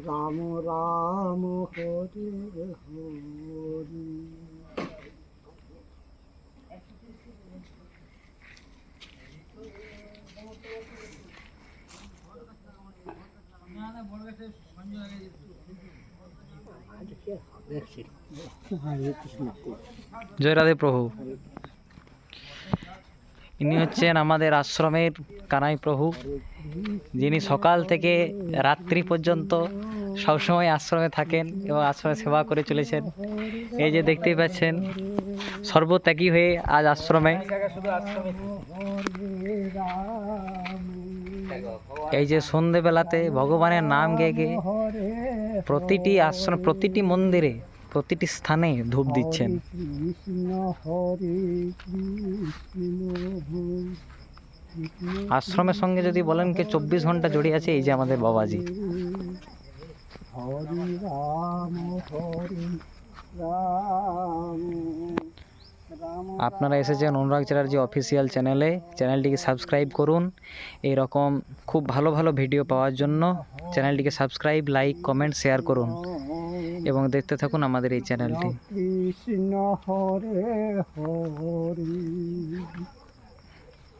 রাম রাম হরে হরে জয় রাধে প্রভু ইনি হচ্ছেন আমাদের আশ্রমের কানাই প্রভু। যিনি সকাল থেকে রাত্রি পর্যন্ত সবসময় আশ্রমে থাকেন এবং আশ্রমে সেবা করে চলেছেন। এই যে দেখতেই পাচ্ছেন, সর্বত্যাগী হয়ে আজ আশ্রমে। এই যে সন্ধেবেলাতে ভগবানের নাম গেয়ে প্রতিটি আশ্রম, প্রতিটি মন্দিরে প্রতিটি স্থানে ধূপ দিচ্ছেন। আশ্রমের সঙ্গে যদি বলেন কি চব্বিশ ঘণ্টা জড়িয়ে আছে এই যে আমাদের বাবাজি। হরি রাম হরে রাম। আপনারা এসেছেন অনুরাগ চ্যাটার্জি অফিসিয়াল চ্যানেলে। চ্যানেলটিকে সাবস্ক্রাইব করুন। এই রকম খুব ভালো ভালো ভিডিও পাওয়ার জন্য চ্যানেলটিকে সাবস্ক্রাইব, লাইক, কমেন্ট, শেয়ার করুন এবং দেখতে থাকুন আমাদের এই চ্যানেলটি।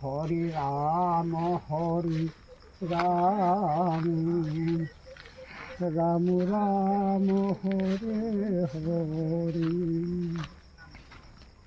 হরে রাম রাম হরে।